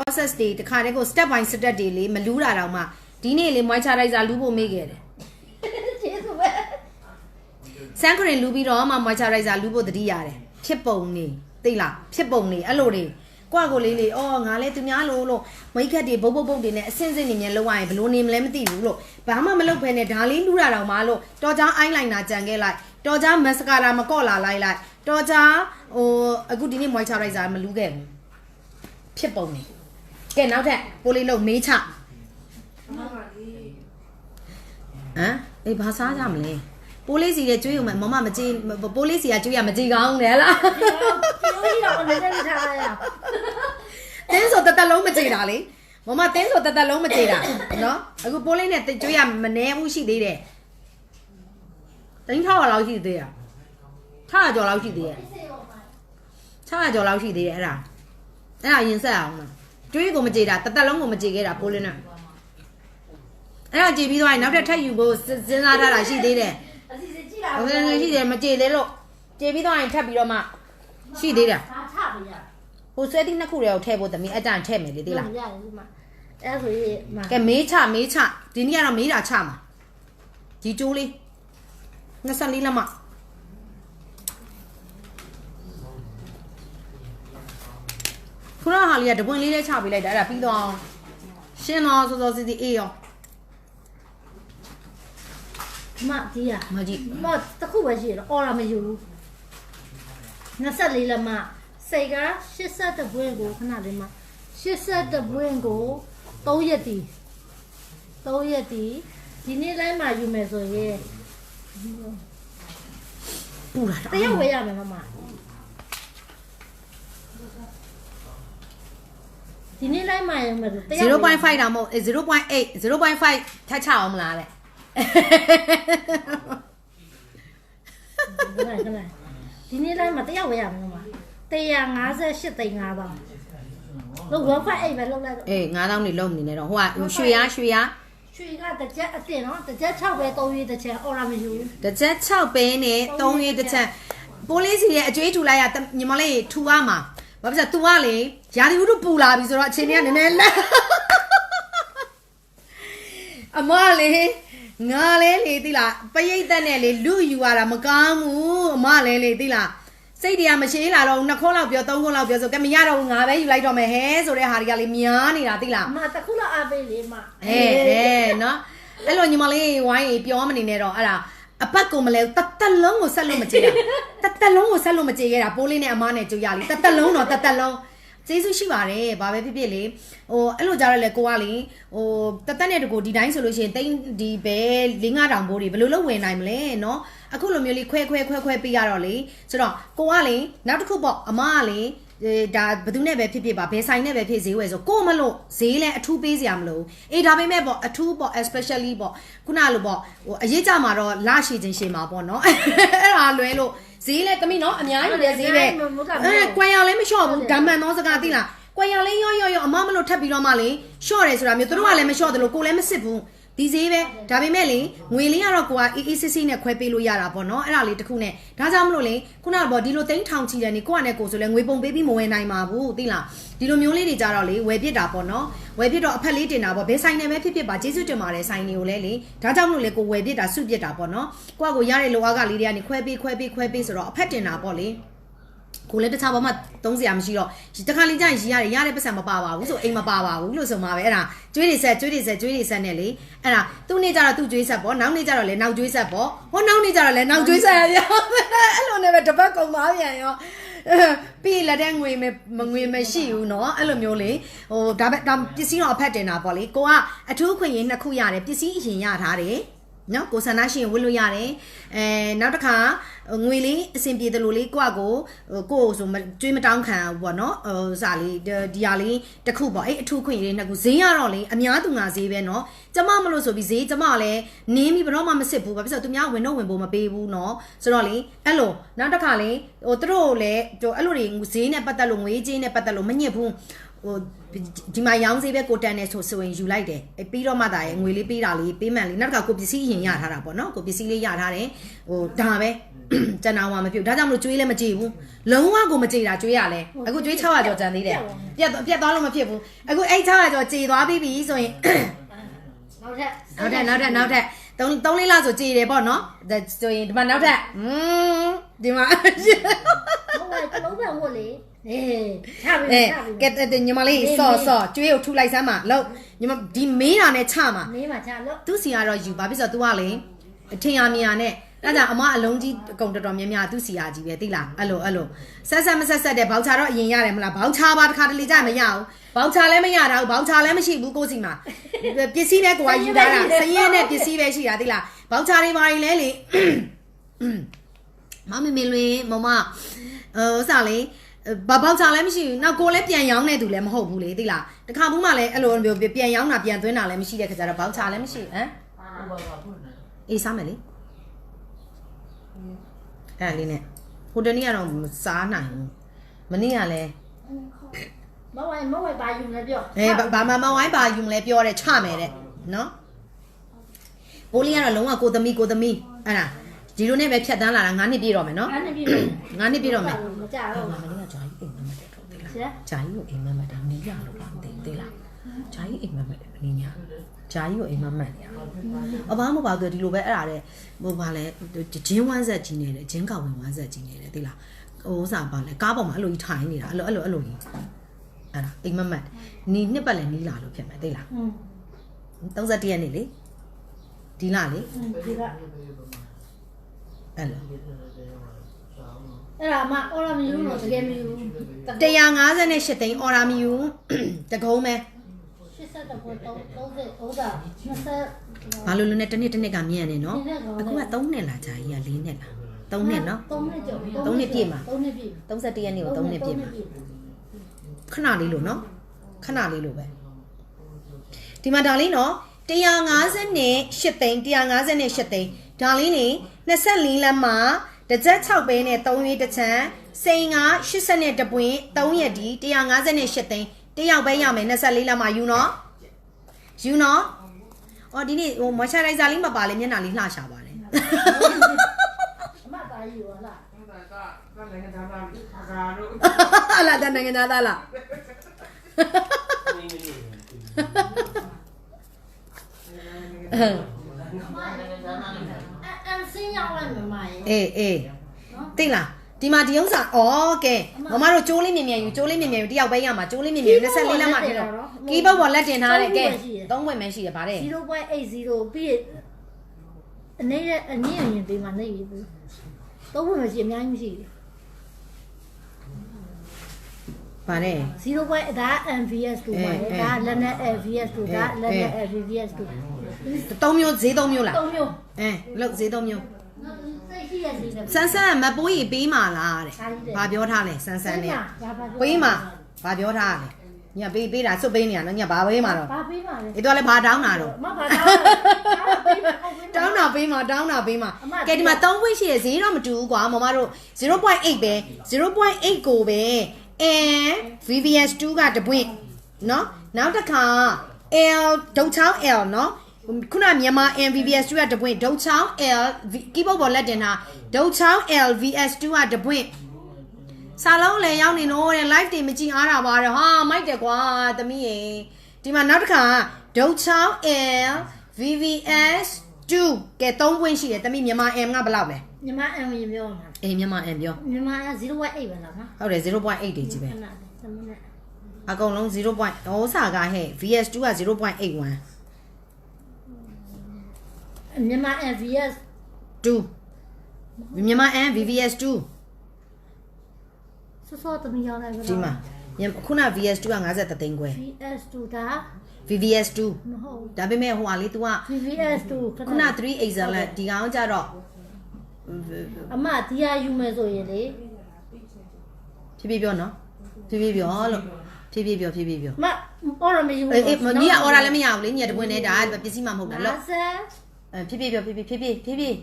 process တွေတခါတည်းကို step by step တွေလေမလူးတာတော့မှဒီနေ့လေ moisturizer လူးဖို့မေ့ခဲ့တယ်ကျေးဇူးပဲဆန်ခရင်လူးပြီးတော့မှ moisturizer လူးဖို့တတိရတယ်ဖြစ်ပုံနေသိလားဖြစ်ပုံနေအဲ့လိုတွေကိုယ့်ကိုလေးလေးအော်ငါလဲသူများလို့လို့မိတ်ခက်တွေဘုတ်ဘုတ်ဘုတ်တွေနဲ့အစင်းစင်းနေမြန်လောက်ရရင်ဘလို့နေမလဲမသိဘူးလို့ဘာမှမလုပ်ဖဲနဲ့ဒါလေးလူးတာတော့မှလို့တော်ကြား eyeliner ကြံခဲ့လိုက်တော်ကြား mascara မကော့လာလိုက်လိုက်တော်ကြားဟိုအခုဒီနေ့ moisturizer မလူးခဲ့ဘူးဖြစ်ပုံနေ ကဲနောက်ထပ်ပိုးလေးလုံးမေးချဟမ်အေးဘာစားကြမလဲပိုးလေးစီရဲ့ကျွေးုံမမမမကြည့်ပိုးလေးစီကကျွေးရမကြည့်ကောင်းတယ်လားကျေးဇူးတော့လည်းလည်းထားရတင်းဆိုတသက်လုံးမကြည့်တာလေမမတင်းဆိုတသက်လုံးမကြည့်တာနော်အခုပိုးလေးနဲ့ကျွေးရမနေဘူးရှိသေးတယ်တင်းထောက်လောက်ရှိသေးရထားကြော်လောက်ရှိသေးရထားကြော်လောက်ရှိသေးတယ်အဲ့ဒါအဲ့ဒါရင်ဆက်အောင်လား ကျွေးကိုမကြည့်တာတသက်လုံးကိုမကြည့်ခဲ့တာပိုးလေးနဲ့အဲ့ဒါကြည့်ပြီးသွားရင်နောက်ထပ်ထပ်ယူဖို့စဉ်းစားထားတာရှိသေးတယ်အစီအစဉ်ကြည့်လာဟုတ်တယ်ရှိတယ်မကြေသေးလို့ကြေပြီးတော့ရင်ထပ်ပြီးတော့မှရှိသေးတယ်ဒါချပေးရဟိုဆွဲသီးနှစ်ခုတည်းကိုထည့်ဖို့တမီးအကြံထည့်မယ်လေသိလားရတယ်ဒီမှာအဲ့ဆိုရင်မကဲမေးချမေးချဒီနေ့ကတော့မေးတာချမှာဒီကျိုးလေး24လက်မ ခုနကဟာလေးကတပွင့်လေးလေးချပေးလိုက်တာအဲ့ဒါပြီးတော့အောင်ရှင်းတော့စောစောစီစီအေးရောမဒီရမကြည့်မတခုပဲရှိရအော်လာမယူ24လက်မစိတ်က80ဘွင့်ကိုခဏလေးမှာ80ဘွင့်ကို3ရက်တီ3ရက်တီဒီနေ့လိုက်မှယူမယ်ဆိုရင်ပူလာတယောက်ဝယ်ရမယ်မမ ဒီနေ့လိုက်မှယူမယ်ဆိုတယောက်0.5တောင်မဟုတ်0.8 0.5ထပ်ချအောင်မလားတဲ့ခဏခဏဒီနေ့လိုက်မှတယောက်ဝယ်ရမယ်မမ158သိန်း5ပါလို့ဝက်ဖက်အိတ်ပဲလောက်လိုက်တော့အေး9000နေလုံးနေနေတော့ဟိုကရွှေရရွှေရရွှေကတစ်ချက်အစ်စ်နော်တစ်ချက်6ပဲ3ရွေးတစ်ချက်အော်လာမယူတစ်ချက်6ပဲနဲ့3ရေးတစ်ချက်ပိုးလေးစီရဲ့အကျွေးထူလိုက်ရညီမလေးထူရမှာ ဘာဖြစ်လဲ तू ကလေရာဒီဥတုပူလာပြီဆိုတော့အချိန်ကြီးကနည်းနည်းလက်အမလေးငါလဲလေသိလားပရိတ်သက်နဲ့လေလူယူရတာမကောင်းဘူးအမလဲလေသိလားစိတ်တရားမရှိလာတော့နှစ်ခေါက်လောက်ပြောသုံးခေါက်လောက်ပြောဆိုကဲမရတော့ဘူးငါပဲယူလိုက်တော့မယ်ဟဲဆိုတဲ့ဟာတွေကလေများနေတာသိလားအမတခုလောက်အားပေးလေမအဲအဲနော်အဲ့လိုညီမလေးဝိုင်းပြောမနေနဲ့တော့အဲ့ဒါ အပတ်ကိုမလဲတသက်လုံးကိုဆက်လို့မကြည့်ရတသက်လုံးကိုဆက်လို့မကြည့်ရတာပိုးလေးနဲ့အမားနဲ့ကြိုရလीတသက်လုံးတော့တသက်လုံးကျေးဇူးရှိပါတယ်ဘာပဲဖြစ်ဖြစ်လေဟိုအဲ့လိုကြတော့လေကိုကလေဟိုတသက်နဲ့တကူဒီတိုင်းဆိုလို့ရှိရင်တိန်းဒီပဲ၄၅တောင်ဘိုးတွေဘယ်လိုလုပ်ဝင်နိုင်မလဲเนาะအခုလိုမျိုးလေးခွဲခွဲခွဲခွဲပေးရတော့လေဆိုတော့ကိုကလေနောက်တစ်ခုပေါ့အမားကလေအဲ ဒါဘယ်သူနဲ့ပဲဖြစ်ဖြစ်ပါဘယ်ဆိုင်နဲ့ပဲဖြစ်ဈေးဝယ်ဆိုကိုမလို့ဈေးလဲအထူးပေးစရာမလိုဘူးအေးဒါပေမဲ့ပေါ့အထူးပေါ့ especially ပေါ့ခုနလိုပေါ့ဟိုအရေးကြမှာတော့လရှိချင်းရှင်မှာပေါ့နော်အဲ့ဒါလွဲလို့ဈေးလဲတမိနော်အများကြီးလဲဈေးပဲအဲကွယ်ရလဲမလျှော့ဘူးဓမ္မန်သောစကားသိလားကွယ်ရလဲရော့ရော့ရော့အမမလို့ထပ်ပြီးတော့မှလေလျှော့တယ်ဆိုတာမျိုးသူတို့ကလည်းမလျှော့တယ်လို့ကိုလည်းမစစ်ဘူး ဒီဈေးပဲဒါပေမဲ့လေငွေလေးကတော့ကိုကအေးအေးဆေးဆေးနဲ့ခွဲပေးလို့ရတာပေါ့နော်အဲ့ဒါလေးတစ်ခုနဲ့ဒါကြောင့်မလို့လေခုနကပေါ့ဒီလိုတိန်းထောင်ချီတယ်နေကိုကနဲ့ကိုဆိုလဲငွေပုံပေးပြီးမဝယ်နိုင်ပါဘူးသိလားဒီလိုမျိုးလေးတွေကြတော့လေဝယ်ပြစ်တာပေါ့နော်ဝယ်ပြစ်တော့အဖက်လေးတင်တာပေါ့ဘယ်ဆိုင်နဲ့ပဲဖြစ်ဖြစ်ပါကျေးဇူးတင်ပါတယ်ဆိုင်တွေကိုလဲလေဒါကြောင့်မလို့လေကိုဝယ်ပြစ်တာစုပြစ်တာပေါ့နော်ကိုကကိုရတဲ့လောအားကလေးတွေကနေခွဲပေးခွဲပေးခွဲပေးဆိုတော့အဖက်တင်တာပေါ့လေ ကိုလည်းတခြားဘာမှသုံးစရာမရှိတော့တခါလေးကျရင်ရီရတယ်ရတဲ့ပတ်စံမပါပါဘူးဆိုအိမ်မပါပါဘူးလို့ဆိုမှာပဲအဲ့ဒါကျွေးတွေဆက်ကျွေးတွေဆက်ကျွေးတွေဆက်နဲ့လေအဲ့ဒါသူ့နေ့ကျတော့သူ့ကျွေးဆက်ပေါ့နောက်နေ့ကျတော့လည်းနောက်ကျွေးဆက်ပေါ့ဟောနောက်နေ့ကျတော့လည်းနောက်ကျွေးဆက်ရရောအဲ့လိုနဲ့ပဲတစ်ပတ်ကုန်သွားပြန်ရောပြီးလက်တဲ့ငွေမငွေမရှိဘူးเนาะအဲ့လိုမျိုးလေဟိုဒါပဲဒါပစ္စည်းတော့အဖက်တင်တာပေါ့လေကိုကအထူးခွင့်ရင်နှစ်ခုရတယ်ပစ္စည်းအရင်ရထားတယ် နော်ကိုဆန္ဒရှိရင်ဝတ်လို့ရတယ်အဲနောက်တစ်ခါငွေလေးအဆင်ပြေတယ်လို့လေးကိုကကိုကိုကိုဆိုကျွေးမတောင်းခံဘူးပေါ့နော်ဟိုစာလေးဒီဟာလေးတစ်ခုပေါ့အဲ့အထူးခွင့်လေးနှစ်ခုဈေးရတော့လေအများသူငါဈေးပဲနော်ကျမမလို့ဆိုပြီးဈေးကျမလည်းနင်းပြီးဘတော့မှမစစ်ဘူးဘာဖြစ်လို့သူများဝင်တော့ဝင်ဖို့မပေးဘူးနော်ဆိုတော့လေအဲ့လိုနောက်တစ်ခါလေဟိုသူတို့လည်းဟိုအဲ့လိုတွေဈေးနဲ့ပတ်သက်လို့ငွေကြေးနဲ့ပတ်သက်လို့မညစ်ဘူး ဟဟိုဒီမှာရောင်းစေးပဲကိုတန်နေဆိုဆိုရင်ယူလိုက်တယ်အဲပြီးတော့မှဒါရဲ့ငွေလေးပေးတာလေးပေးမှန်လေးနောက်တစ်ခါကိုပစ္စည်းအရင်ရထားတာပေါ့နော်ကိုပစ္စည်းလေးရထားတယ်ဟိုဒါပဲကျန်တာမှမဖြစ်ဘူးဒါကြောင့်မလို့ကျွေးလည်းမကြည့်ဘူးလုံးဝကိုမကြည့်တာကျွေးရလဲအခုကျွေး600ကျော်ကျန်သေးတယ်ပြတ်ပြတ်သွားလို့မဖြစ်ဘူးအခုအဲ့600ကျော်ကြည်သွားပြီးပြီဆိုရင်နောက်ထပ်နောက်ထပ်နောက်ထပ်နောက်ထပ်3 3လေးလောက်ဆိုကြည်တယ်ပေါ့နော်ဒါဆိုရင်ဒီမှာနောက်ထပ်อืมဒီမှာ ဟုတ်ကဲ့လုံးဝဝတ်လေအေးချပြီ အဲချပြီကဲတဲ့ညီမလေးစော့စော့ကျွေးကိုထူလိုက်စမ်းပါလို့ညီမဒီမေးတာနဲ့ချမှာမင်းမချလို့သူစီကတော့ယူပါပြီဆိုတော့ तू ကလေအထင်ရမြင်ရနဲ့ဒါကြောင့်အမအလုံးကြီးအကုန်တော်တော်များများသူစီရကြီးပဲသိလားအဲ့လိုအဲ့လိုဆက်ဆက်မဆက်ဆက်တဲ့ဘောက်ချာတော့အရင်ရတယ်မလားဘောက်ချာပါတစ်ခါတလေကြမရဘူးဘောက်ချာလည်းမရတာဘူးဘောက်ချာလည်းမရှိဘူးကိုစီမှာပစ္စည်းနဲ့ကိုကယူထားတာစရင်နဲ့ပစ္စည်းပဲရှိတာသိလားဘောက်ချာတွေဘာတွေလဲလေမမမေလွင်မမဟိုစလေး ဘာဘောက်ချာလည်းမရှိဘူးနောက်ကိုလည်းပြန်ရောင်းနေသူလည်းမဟုတ်ဘူးလေသိလားတခါဘူးမှလည်းအဲ့လိုမျိုးပြန်ရောင်းတာပြန်သွင်းတာလည်းမရှိတဲ့ခါကျတော့ဘောက်ချာလည်းမရှိဟမ်အေးစားမယ်လေအဲ့ဒါလေးနဲ့ဟိုတနေ့ကတော့မစားနိုင်ဘူးမနေ့ကလည်းမဝိုင်မဝိုင်ပါယူနေပြောအဲဘာဘာမမဝိုင်းပါယူမလဲပြောတယ်ချမယ်တဲ့နော်ဘိုးလေးကတော့လုံးဝကိုသမီးကိုသမီးအဲ့ဒါ ဒီလိုနဲ့ပဲဖြတ်တန်းလာတာ9နှစ်ပြည့်တော့မယ်နော်အဲ့နဲ့ပြီ9နှစ်ပြည့်တော့မယ်မကြတော့မနေ့ကဂျာကြီးအိမ်မက်တယ်တော့သိလားဆရာဂျာကြီးကိုအိမ်မက်တယ်နေရလို့လားမသိသေးလားဂျာကြီးအိမ်မက်တယ်နေညာဂျာကြီးကိုအိမ်မက်တယ်အဘာမပါဘူးဒီလိုပဲအဲ့ဒါတဲ့ဟိုဘာလဲဂျင်းဝမ်းဆက်ကြီးနေတယ်ဂျင်းကောက်ဝင်ဝမ်းဆက်ကြီးနေတယ်သိလားဟိုဥစားပါလဲကားပေါ်မှာအဲ့လိုကြီးထိုင်နေတာအဲ့လိုအဲ့လိုအဲ့လိုကြီးအဲ့ဒါအိမ်မက်မက်နီနှစ်ပတ်လည်းနီးလာလို့ဖြစ်မယ်သိလားอืม31ရက်နေ့လေဒီလလေဒီက အဲ့လိုအဲ့ဒါမှအော်ရမယူလို့တကယ်မယူ158သိန်းအော်ရာမီယူတကုံးပဲ80တော့30 30 30ဘာလို့လဲနဲ့တစ်နှစ်တစ်နှစ်ကမြင်နေနော်နှစ်ကောအခုက3နှစ်လားဂျာကြီးက4နှစ်လား3နှစ်နော်3နှစ်ကျော်သုံးနှစ်ပြည့်မှာ3နှစ်ပြည့်31ရက်နေ့ကို3နှစ်ပြည့်မှာခဏလေးလို့နော်ခဏလေးလို့ပဲဒီမှာဒါလေးနော်150နဲ့8သိန်း150နဲ့8သိန်း ဒါလေးနေ24လမ်းမှာတစ်ကြက်6ပဲနဲ့3ရွေးတစ်ချမ်းစိန်က80နဲ့တပွင့်3ရက်ဒီ150နဲ့8သိန်းတယောက်ပဲရမယ်24လမ်းမှာယူနော်ယူနော်အော်ဒီနေ့ဟို moisturizer လေးမပါလေမျက်နှာလေးလှရှာပါတယ်အမသားယူရလားဟာလာတနိုင်ငံသားလားအမ်စင်း ရောက်လိုက်မမရဲ့အေးအေးသိလားဒီမှာဒီဥစ္စာဩကဲမမတို့ကျိုးလေးမြင်မြင်ယူကျိုးလေးမြင်မြင်ယူတယောက်ပဲရမှာကျိုးလေးမြင်မြင်ယူ24လက်မှထည့်တော့ကီးဘုတ်ပေါ်လက်တင်ထားတယ်ကဲသုံးခွင့်ပဲရှိရပါတယ်0.80ပြီးရင်အနေနဲ့အနည်းအရင်ပေးမှနေပြီဘူးတော့ဘယ်မှာရှိအများကြီးမရှိဘူးပါတယ် 0. ဒါ MVS 2ပါလေဒါလက်နဲ့ LVS 2ဒါလက်နဲ့ LVS 2သုံးမျိုးဈေးသုံးမျိုးလားသုံးမျိုးအဲလောက်ဈေးသုံးမျိုးစိတ်ရှိရစီနဲ့ ဆန်းဆန်းမပိုးရင်ပေးမှာလားတဲ့ဘာပြောထားလဲဆန်းဆန်းနဲ့ပေးမှာဘာပြောထားလဲညပေးပေးတာစွတ်ပေးနေရနော်ညဘာပေးမှာတော့ဘာပေးမှာလဲအဲ့တော့လဲဘာတောင်းတာတော့မဘာတောင်းတာပေးမှာတောင်းတာပေးမှာကဲဒီမှာ3 point ရှိရဈေးတော့မတူဘူးကွာမမတို့0.8ပဲ0.8ကိုပဲ and VVS2 ကတပွင့်နော်နောက်တစ်ခါ L ဒုတ်ချောင်း L နော် ခုနမြန်မာ MVVS 2 ကတပွင့်ဒုတ်ချောင်း L keyboard ပေါ်လက်တင်တာဒုတ်ချောင်း LVS 2 ကတပွင့်စာလုံးလည်းရောက်နေတော့တဲ့ live တွေမကြည့်အားတာပါတော့ဟာမိုက်တယ်ကွာသမီးရေဒီမှာနောက်တစ်ခါဒုတ်ချောင်း L VVS 2ကဲ3ပွင့်ရှိတယ်သမီးမြန်မာ M ကဘယ်လောက်လဲညီမ M ရင်ပြောမှာအေးမြန်မာ M ပြောညီမက0.8ပဲလားနော်ဟုတ်တယ်0.8တွေကြီးပဲခဏလေးသမီးနဲ့အကုန်လုံး 0. ဟိုစာကဟဲ့ VS2 က0.81 ညီမ MVS 2မြန်မာ M VVS2 စောစောသမီးရောက်လိုက်ပဲဒီမှာမြန်မာခုန VS2 က53သိန်းခွဲ VS 2ဒါ VVS2 မဟုတ်ဒါပေမဲ့ဟိုဟာလေး तू က VVS 2ခုန3 excellent ဒီကောင်ကြတော့အမတရားယူမယ်ဆိုရင်လေဖြည်းဖြည်းပြောနော်ဖြည်းဖြည်းပြောလို့ဖြည်းဖြည်းပြောဖြည်းဖြည်းပြောမအော်ရမယူအေးအေးမနီးက order လည်းမရဘူးလေညီကတပွင့်နေတာပစ္စည်းမှမဟုတ်တာလို့50 အဲဖြည်းဖြည်းပြောဖြည်းဖြည်းဖြည်းဖြည်းဖြည်းဖြည်း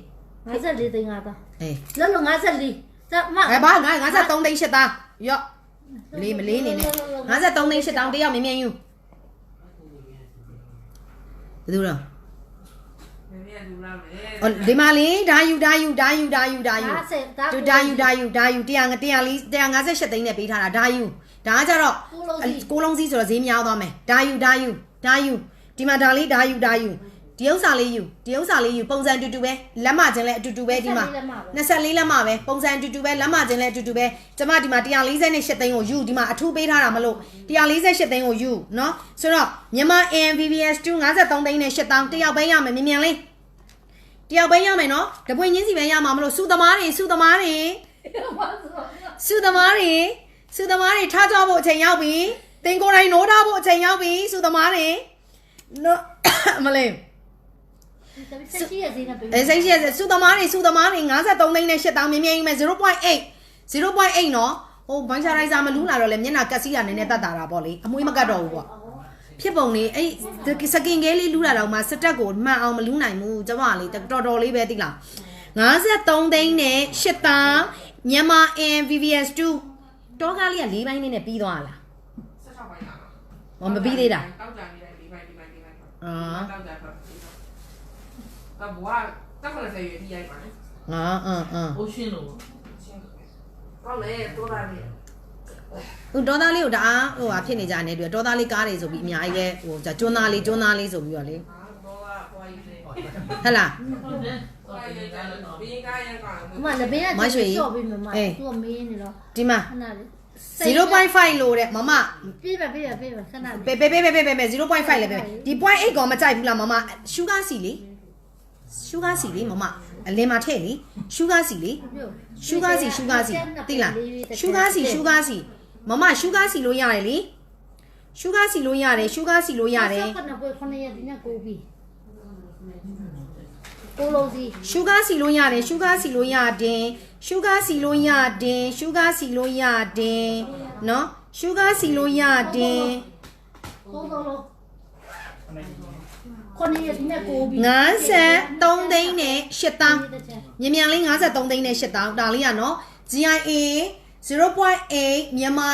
54သိန်းငါသားအေးလောလော54ဒါမအဲဘာငါ53သိန်း8သားရော့လေးမလေးနေနဲ့53သိန်း8000တယောက်မြင်မြင်ယူဘယ်သူတော့မင်းကလူလာမယ်အော်ဒီမှာလေးဒါယူဒါယူဒါယူဒါယူဒါယူဒါဆက်ဒါတူဒါယူဒါယူဒါယူ100 100 158သိန်းနဲ့ပေးထားတာဒါယူဒါကကြတော့ကိုလုံးစီကိုလုံးစည်းဆိုတော့ဈေးများသွားမယ်ဒါယူဒါယူဒါယူဒီမှာဒါလေးဒါယူဒါယူ ဒီဥစ္စာလေးယူဒီဥစ္စာလေးယူပုံစံတူတူပဲလက်မချင်းလည်းအတူတူပဲဒီမှာ24လက်မပဲပုံစံတူတူပဲလက်မချင်းလည်းအတူတူပဲကျမဒီမှာ148သိန်းကိုယူဒီမှာအထူးပေးထားတာမလို့148သိန်းကိုယူเนาะဆိုတော့မြန်မာ MVVS 2 53သိန်းနဲ့8000တယောက်ပဲရမယ်မြင်မြန်လေးတယောက်ပဲရမယ်เนาะတပွင့်ချင်းစီပဲရမှာမလို့စုသမားတွေစုသမားတွေ စုသမားတွေစုသမားတွေထားကြဖို့အချိန်ရောက်ပြီတင်ကိုယ်တိုင်နိုးထားဖို့အချိန်ရောက်ပြီစုသမားတွေနော် အမလေး ဆက်ရှိရစေးနဲ့ပေးအဲစိတ်ရှိရစေစုသမားတွေစုသမားတွေ53သိန်းနဲ့8000မြင်မြင်ကြီးမယ်0.8 0.8နော်ဟိုဘန်ချာရိုက်ဇာမလူးလာတော့လေမျက်နှာကက်စီရနည်းနည်းတတ်တာတာပေါ့လေအမွေးမကတ်တော့ဘူးပေါ့ဖြစ်ပုံလေးအဲ့စကင်ကဲလေးလူးလာတော့မှစတက်ကိုမှန်အောင်မလူးနိုင်ဘူးကျမကလေတော်တော်လေးပဲသိလား53သိန်းနဲ့8000မြန်မာ MVVS 2 တောကားလေးက၄ပိုင်းနဲ့ပြီးသွားလား16ပိုင်းလာဟောမပြီးသေးတာတောက်ကြနေတယ်ဒီပိုင်းဒီပိုင်းဒီပိုင်းအာတောက်ကြတော့ တော့ဘွားတက်ခဏဆေးရဒီရိုက်ပါနဲ့ ငါအင်းအင်း 我信了我。 ကောင်းလေတိုးလာပြီ ဟိုဒေါသားလေးကိုတအားဟိုဟာဖြစ်နေကြတယ်တွေ့ဒေါသားလေးကားတွေဆိုပြီးအများကြီးပဲဟိုကျွန်းသားလေးကျွန်းသားလေးဆိုပြီးတော့လေ ဟာဘောကဘွားကြီးလေ ဟဟလား ဘွားကြီးကဘင်းကားရန်ကောင် အမလည်းဘင်းကချော့ပြီးမမသူကမေးနေတော့ ဒီမှာ ခဏလေး 0.5လို့တဲ့မမ ပြေးပါပြေးပါပြေးပါခဏလေး ပေပေပေပေပေပေ0.5လည်းပဲဒီ point 8ကောမကြိုက်ဘူးလားမမ sugar စီလေ ရှူဂါစီလေမမအလင်းမှာထည့်လေရှူဂါစီလေရှူဂါစီရှူဂါစီသိလားရှူဂါစီရှူဂါစီမမရှူဂါစီလို့ရတယ်လေရှူဂါစီလို့ရတယ်ရှူဂါစီလို့ရတယ်ကိုလုံးစီရှူဂါစီလို့ရတယ်ရှူဂါစီလို့ရတယ်ရှူဂါစီလို့ရတယ်ရှူဂါစီလို့ရတယ်နော်ရှူဂါစီလို့ရတယ်ဟုတ်တော့လို့ ခဏရဒီနေ့ကိုပြီး53သိန်းနဲ့8000မြန်မြန်လေး53သိန်းနဲ့8000ဒါလေးကနော် GIA 0.8မြန်မာ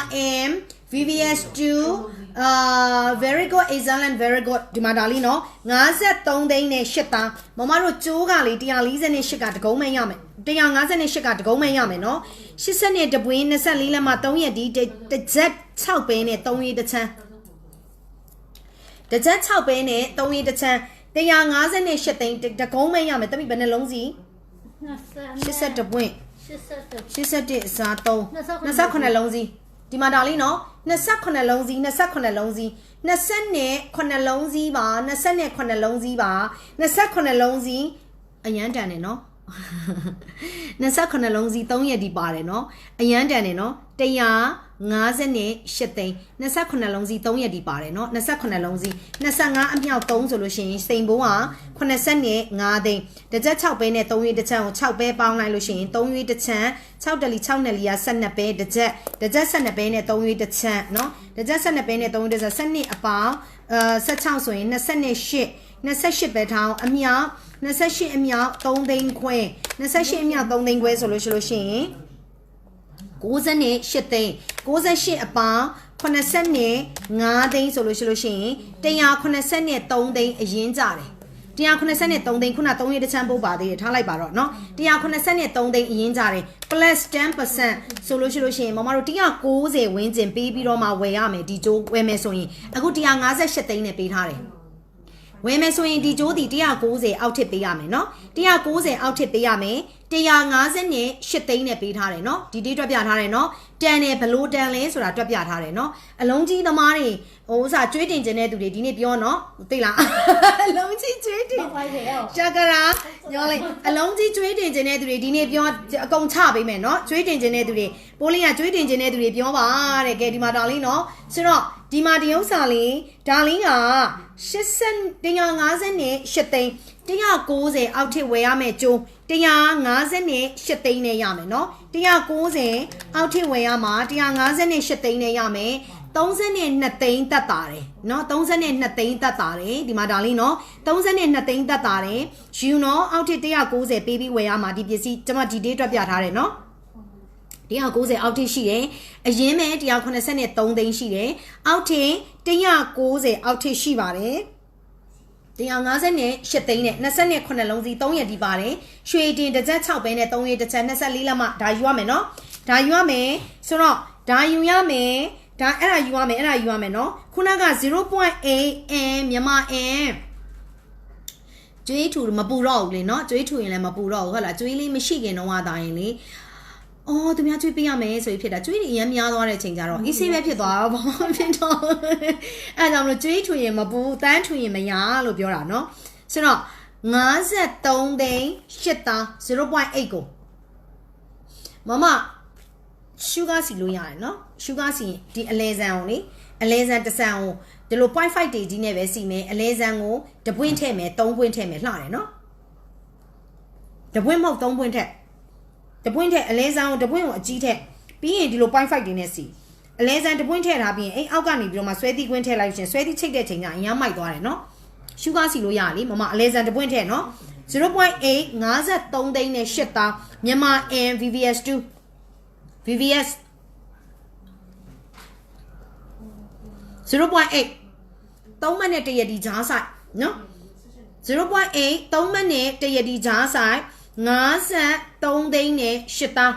M VVS2 အာ very good excellent very good ဒီမှာဒါလေးနော်53သိန်းနဲ့8000မမတို့ကျိုးကလေ148ကတကုံးမရမယ်158ကတကုံးမရမယ်နော်80နဲ့တပွင်း24လက်မှ3ရက်ဒီတစ်ချက်6ပဲနဲ့3ရက်တစ်ချမ်း တစ်ချက်6ပဲနဲ့3ရက်တစ်ချမ်း158သိန်းတကုံးမရမယ်တမိဘယ်နှလုံးစီ82ပွင့်80 81အစား3 28လုံးစီဒီမှာဒါလေးနော်28လုံးစီ28လုံးစီ28လုံးစီပါ28လုံးစီပါ28လုံးစီအရန်တန်တယ်နော် 28လုံးစီ3ရက်ဒီပါတယ်နော်အရန်တန်တယ်နော်158သိန်း28လုံးစီ3ရက်ဒီပါတယ်နော်28လုံးစီ25အမြောက်3ဆိုလို့ရှိရင်စိန်ဘိုးက85သိန်းတစ်ချက်6ပဲနဲ့3ရက်တစ်ချမ်းကို6ပဲပေါင်းလိုက်လို့ရှိရင်3ရက်တစ်ချမ်း6တလီ6နယ်လီက12ပဲတစ်ချက်တစ်ချက်12ပဲနဲ့3ရက်တစ်ချမ်းနော်တစ်ချက်12ပဲနဲ့3ရက်တစ်ချက်12အပေါင်းအဲ16ဆိုရင်28 28ပဲထောင်းအမြောက် 28အမြောက်3သိန်းခွဲ28အမြောက်3သိန်းခွဲဆိုလို့ရှိလို့ရှိရင်98သိန်း98အပေါင်း85သိန်းဆိုလို့ရှိလို့ရှိရင်183သိန်းအရင်ကြတယ်183သိန်းခုန3ရက်တစ်ချမ်းပို့ပါသေးတယ်ထားလိုက်ပါတော့เนาะ183သိန်းအရင်ကြတယ် plus 10%ဆိုလို့ရှိလို့ရှိရင်မမတို့190ဝန်းကျင်ပေးပြီးတော့မှဝယ်ရမယ်ဒီကြိုးဝယ်မယ်ဆိုရင်အခု158သိန်းနဲ့ပေးထားတယ် ဝယ်မယ်ဆိုရင်ဒီကြိုးဒီ190အောက်ထစ်ပေးရမယ်နော်190အောက်ထစ်ပေးရမယ် 150နဲ့8သိန်းနဲ့ပေးထားတယ်နော်ဒီတိတွက်ပြထားတယ်နော်တန်တယ်ဘလို့တန်လဲဆိုတာတွက်ပြထားတယ်နော်အလုံးကြီးသမားတွေဟိုဥစားကျွေးတင်ခြင်းတဲ့သူတွေဒီနေ့ပြောနော်သိလားအလုံးကြီးကျွေးတင်ရှကရာညောလေးအလုံးကြီးကျွေးတင်ခြင်းတဲ့သူတွေဒီနေ့ပြောအကုန်ချပေးမယ်နော်ကျွေးတင်ခြင်းတဲ့သူတွေပိုးလင်းကကျွေးတင်ခြင်းတဲ့သူတွေပြောပါတဲ့ကဲဒီမှာဒါလေးနော်ဆိုတော့ဒီမှာဒီဥစ္စာလေးဒါလေးက80 150နဲ့8သိန်း 190အောက်ထစ်ဝယ်ရမယ်ကျိုး150နဲ့8သိန်းနဲ့ရမယ်เนาะ190အောက်ထစ်ဝယ်ရမှာ150နဲ့8သိန်းနဲ့ရမယ်32သိန်းတက်တာတယ်เนาะ32သိန်းတက်တာတယ်ဒီမှာဒါလေးเนาะ32သိန်းတက်တာတယ်ယူနော်အောက်ထစ်190ပေးပြီးဝယ်ရမှာဒီပစ္စည်းကျွန်မဒီ date တွက်ပြထားတယ်เนาะ 190အောက်ထိရှိတယ်အရင်မဲ့183သိန်းရှိတယ်အောက်ထင်190အောက်ထိရှိပါတယ် 150နဲ့8သိန်းနဲ့28လုံးစီ3ရက်ဒီပါတယ်ရွှေတင်တစ်ချက်6ပဲနဲ့3ရက်တစ်ချက်24လက်မဒါယူရမယ်နော်ဒါယူရမယ်ဆိုတော့ဒါယူရမယ်ဒါအဲ့ဒါယူရမယ်အဲ့ဒါယူရမယ်နော်ခုနက0.8 n မြန်မာ n ကျွေးထူမပူတော့ဘူးလေနော်ကျွေးထူရင်လည်းမပူတော့ဘူးဟုတ်လားကျွေးလေးမရှိခင်တော့ဟာတာရင်လေ အော်သူများကျွေးပေးရမယ်ဆိုပြီးဖြစ်တာကျွေးတွေအရင်များသွားတဲ့ချိန်ကျတော့အေးဆေးပဲဖြစ်သွားတော့ဘာမှဖြစ်တော့အဲဒါကြောင့်မလို့ကျွေးထူရင်မပူတန်းထူရင်မရလို့ပြောတာနော်ဆိုတော့53သိန်း8တောင်း0.8ကိုမမရှုဂါစီလို့ရတယ်နော်ရှုဂါစီဒီအလဲဆန်အောင်လေအလဲဆန်တစ်ဆန်ကိုဒီလို0.5တေကြီးနဲ့ပဲစီမယ်အလဲဆန်ကိုတပွင့်ထည့်မယ်3ပွင့်ထည့်မယ်လှတယ်နော်တပွင့်မဟုတ်3ပွင့်ထည့် တပွင့်ထည့်အလဲဆန်ကိုတပွင့်ကိုအကြီးထည့်ပြီးရင်ဒီလို0.5တေနဲ့စီအလဲဆန်တပွင့်ထည့်ထားပြီးရင်အဲ့အောက်ကနေပြီးတော့မှဆွဲသီးကွင်းထည့်လိုက်ရှင်ဆွဲသီးချိတ်တဲ့ချိန်ကျအရင်မိုက်သွားတယ်နော်ရှုဂါစီလို့ရလေမမအလဲဆန်တပွင့်ထည့်နော်0.8 53သိန်းနဲ့8တောင်းမြန်မာ N VVS2 VVS 0.8 3မိနစ်တရက်ဒီဂျားဆိုင်နော်0.8 3မိနစ်တရက်ဒီဂျားဆိုင် 我是东北人，是的。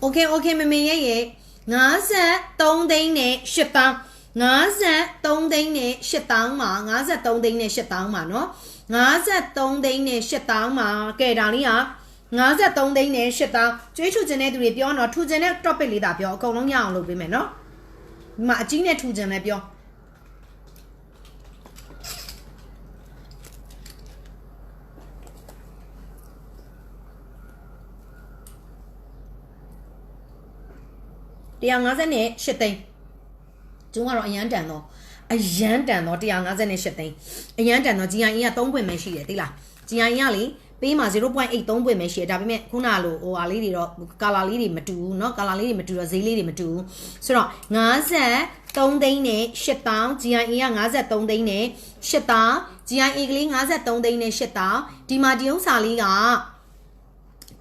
OK OK，明明一嘢，我是東定你食堂，我是東定你食堂嘛，我是東定你食堂嘛，喏，我是東定你食堂嘛，記得你啊。53သိန်းနဲ့8သောင်းကျွေးထူခြင်းတဲ့သူတွေပြောတော့ထူခြင်းတဲ့ topic လေးသာပြောအကုန်လုံးရအောင်လုပ်ပေးမယ်နော်ဒီမှာအကြီးနဲ့ထူခြင်းလည်းပြော150နဲ့8သိန်းကျုံကတော့အရန်တန်တော့အရန်တန်တော့158သိန်းအရန်တန်တော့ GIE က3ခွင့်ပဲရှိတယ်သိလား GIE ကလေ ပေးမှာ0.83ပွင့်ပဲရှိတယ်ဒါပေမဲ့ခုနလိုဟိုဟာလေးတွေတော့ကာလာလေးတွေမတူဘူးเนาะကာလာလေးတွေမတူတော့ဈေးလေးတွေမတူဘူးဆိုတော့53သိန်းနဲ့8000 GIE က53သိန်းနဲ့8000 GIE ကလေး53သိန်းနဲ့8000ဒီမှာဒီဥစ္စာလေးက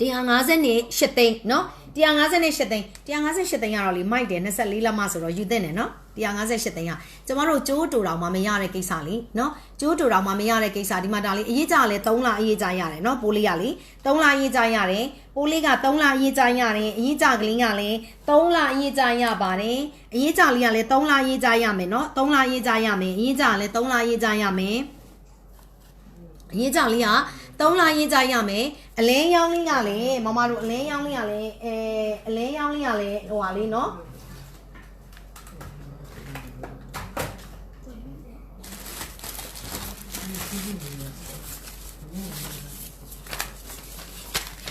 150နဲ့8သိန်းเนาะ158သိန်း158သိန်းကတော့လေမိုက်တယ်24လက်မဆိုတော့ယူသင့်တယ်နော် 158သိန်းကကျမတို့ကျိုးတူတော်မှမရတဲ့ကိစ္စလေနော်ကျိုးတူတော်မှမရတဲ့ကိစ္စဒီမှာဒါလေးအရေးကြလဲ3လအရေးကြရတယ်နော်ပိုးလေးကလေ3လအရေးကြရတယ်ပိုးလေးက3လအရေးကြရတယ်အရေးကြကလေးကလည်း3လအရေးကြရပါတယ်အရေးကြလေးကလည်း3လအရေးကြရမယ်နော်3လအရေးကြရမယ်အရေးကြလည်း3လအရေးကြရမယ်အရေးကြလေးက3လရေးကြရမယ်အလဲရောင်းလေးကလည်းမမတို့အလဲရောင်းလေးကလည်းအဲအလဲရောင်းလေးကလည်းဟိုဟာလေးနော်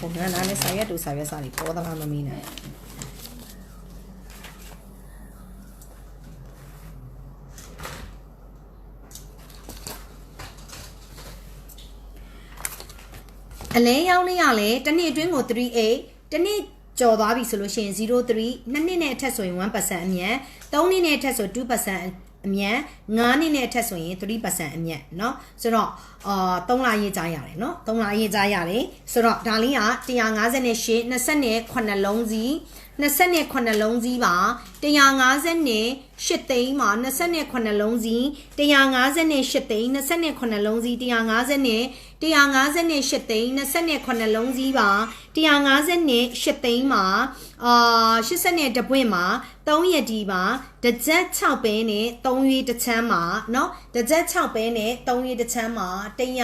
ဘုံနာနဲ့ဆာရက်တူဆာရက်စာလေးပေါ်သလားမမင်းနဲ့အလဲရောင်းလေးကလည်းတစ်နှစ်အတွင်းကို38တစ်နှစ်ကျော်သွားပြီဆိုလို့ရှိရင်03နှစ်နှစ်နဲ့အထက်ဆိုရင်1%အမြတ်3နှစ်နဲ့အထက်ဆို2% အမြတ်9နှစ်နဲ့အထက်ဆိုရင်3%အမြတ်เนาะဆိုတော့အာ3လရေးကြရတယ်เนาะ3လရေးကြရတယ်ဆိုတော့ဒါလေးက158 28လုံးစီး 28လုံးစီးပါ158သိန်းမှာ28လုံးစီး158သိန်း28လုံးစီး150 158သိန်း28လုံးစီးပါ158သိန်းမှာအာ80တပွင့်မှာ3ရက်ဒီပါတစ်ကြက်6ပဲနဲ့3ရွေးတစ်ချမ်းမှာเนาะတစ်ကြက်6ပဲနဲ့3ရွေးတစ်ချမ်းမှာ158သိန်း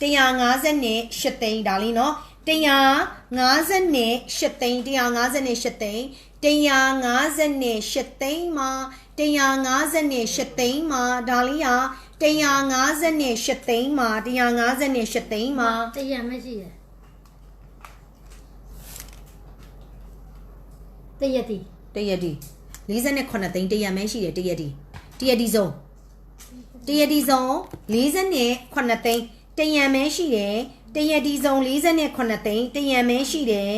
158သိန်းဒါလေးเนาะ 158သိန်း158သိန်း158သိန်း158သိန်းမှာ158သိန်းမှာဒါလေးက158သိန်းမှာ158သိန်းမှာတရမရှိတယ်တရတီတရက်ဒီ48သိန်းတရက်မဲရှိတယ်တရက်ဒီတရက်ဒီစုံတရက်ဒီစုံ48သိန်းတရက်မဲရှိတယ် တရဒီစုံ48သိန်းတရံမဲရှိတယ်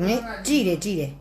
ငဲ့ကြည့်တယ်ကြည့်တယ်